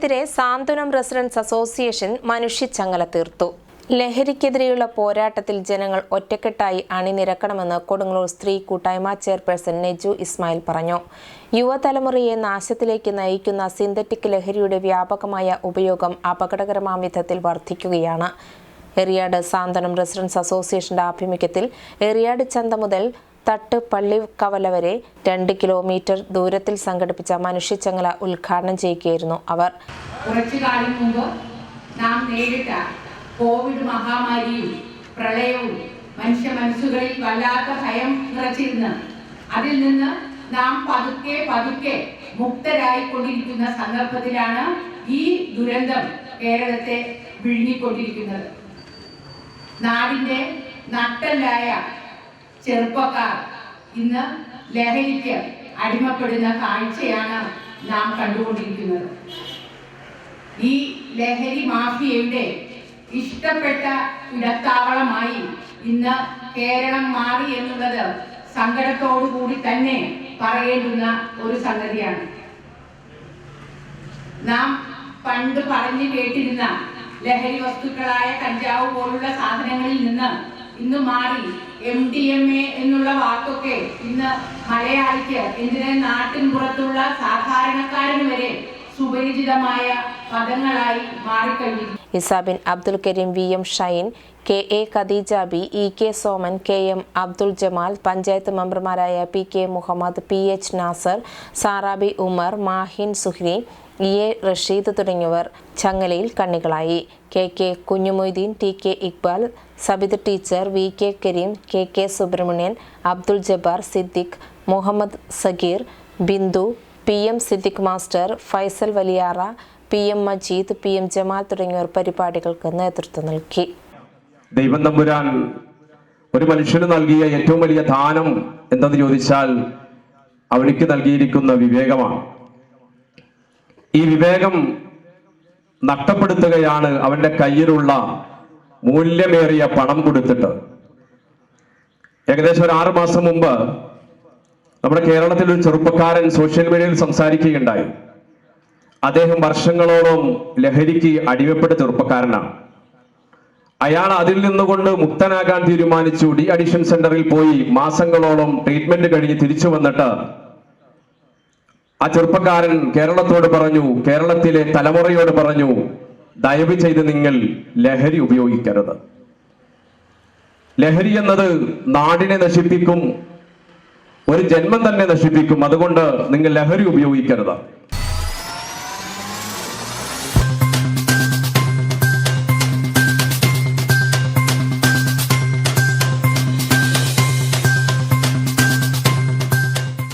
മയക്കുമരുന്നിനെതിരെ സാന്ത്വനം residence association മനുഷ്യച്ചങ്ങല തീർത്തു ലഹരിക്കെതിരെയുള്ള പോരാട്ടത്തിൽ ജനങ്ങൾ ഒറ്റക്കെട്ടായി അണിനിരക്കണമെന്ന് കൊടുങ്ങല്ലൂർ സ്ത്രീ കൂട്ടായ്മ ചെയർപേഴ്സൺ നെജു ഇസ്മായിൽ പറഞ്ഞു. യുവതലമുറയെ നാശത്തിലേക്ക് നയിക്കുന്ന സിന്തറ്റിക് ലഹരിയുടെ വ്യാപകമായ ഉപയോഗം അപകടകരമാം വിധത്തിൽ വർദ്ധിക്കുകയാണ് എറിയാട് സാന്ത്വനം റെസിഡൻസ് അസോസിയേഷന്റെ ആഭിമുഖ്യത്തിൽ എറിയാട് ചന്ത മുതൽ തട്ട് പള്ളി കവല വരെ രണ്ട് കിലോമീറ്റർ ദൂരത്തിൽ സംഘടിപ്പിച്ച മനുഷ്യച്ചങ്ങല ഉദ്ഘാടനം ചെയ്യുകയായിരുന്നു അവർ. കുറച്ചു കാലം മുമ്പ് നാം നേരിട്ട കോവിഡ് മഹാമാരിയും പ്രളയവും മനുഷ്യ മനസ്സുകളിൽ വല്ലാത്ത ഭയം നിറച്ചിരുന്ന്. അതിൽ നിന്ന് നാം പതുക്കെ പതുക്കെ മുക്തരായി കൊണ്ടിരിക്കുന്ന സന്ദർഭത്തിലാണ് ഈ ദുരന്തം കേരളത്തെ വിഴുങ്ങിക്കൊണ്ടിരിക്കുന്നത്. നാടിന്റെ നട്ടല്ലായ ചെറുപ്പക്കാർ. ഇന്ന് ലഹരിക്ക് അടിമപ്പെടുന്ന കാഴ്ചയാണ് നാം കണ്ടുകൊണ്ടിരിക്കുന്നത്. ഈ ലഹരി മാഫിയയുടെ ഇഷ്ടപ്പെട്ട ഇടത്താവളമായി ഇന്ന് കേരളം മാറി എന്നുള്ളത് സങ്കടത്തോടുകൂടി തന്നെ പറയേണ്ടുന്ന ഒരു സംഗതിയാണ്. നാം പണ്ട് പറഞ്ഞു കേട്ടിരുന്ന ലഹരി വസ്തുക്കളായ കഞ്ചാവ് പോലുള്ള സാധനങ്ങളിൽ നിന്ന് ഇന്ന് മാറി. എം ഡി എം എ എന്നുള്ള വാക്കൊക്കെ ഇന്ന് മലയാളിക്ക് എന്തിനെ നാട്ടിൻ പുറത്തുള്ള സാധാരണക്കാരന് വരെ സുപരിചിതമായ പദങ്ങളായി മാറിക്കഴിഞ്ഞു Isabin Abdul Karim V M Shine K A Khadeeja B E K Soman K M Abdul Jamal panchayat മെമ്പർമാരായ P K Muhammad P H Nasar Sarabi Umar Mahin Suhri E A Rasheed തുടങ്ങിയവർ ചങ്ങലയിൽ കണ്ണികളായി. K K Kunhumoideen T K Iqbal Sabith teacher V K Karim K K Subramanian Abdul Jabbar Siddique Muhammad Sagir Bindu P M Siddique master Faisal Valiyara P M Majeed P M Jamal തുടങ്ങിയവർ പരിപാടികൾക്ക് നേതൃത്വം നൽകി. ദൈവം തമ്പുരാൻ ഒരു മനുഷ്യന് നൽകിയ ഏറ്റവും വലിയ ദാനം എന്തെന്ന് ചോദിച്ചാൽ അവനിക്ക് നൽകിയിരിക്കുന്ന വിവേകമാണ്. ഈ വിവേകം നഷ്ടപ്പെടുത്തുകയാണ് അവന്റെ കയ്യിലുള്ള മൂല്യമേറിയ പണം കൊടുത്തിട്ട്. ഏകദേശം ഒരു ആറു മാസം മുമ്പ് നമ്മുടെ കേരളത്തിൽ ഒരു ചെറുപ്പക്കാരൻ സോഷ്യൽ മീഡിയയിൽ സംസാരിക്കുകയുണ്ടായി. അദ്ദേഹം വർഷങ്ങളോളം ലഹരിക്ക് അടിമപ്പെട്ട ചെറുപ്പക്കാരനാണ്. അയാൾ അതിൽ നിന്നുകൊണ്ട് മുക്തനാകാൻ തീരുമാനിച്ചു. ഡി അഡിഷൻ സെന്ററിൽ പോയി മാസങ്ങളോളം ട്രീറ്റ്മെന്റ് കഴിഞ്ഞ് തിരിച്ചു വന്നിട്ട് ആ ചെറുപ്പക്കാരൻ കേരളത്തോട് പറഞ്ഞു കേരളത്തിലെ തലമുറയോട് പറഞ്ഞു ദയവ് ചെയ്ത് നിങ്ങൾ ലഹരി ഉപയോഗിക്കരുത്. ലഹരി എന്നത് നാടിനെ നശിപ്പിക്കും ഒരു ജന്മം തന്നെ നശിപ്പിക്കും. അതുകൊണ്ട് നിങ്ങൾ ലഹരി ഉപയോഗിക്കരുത്.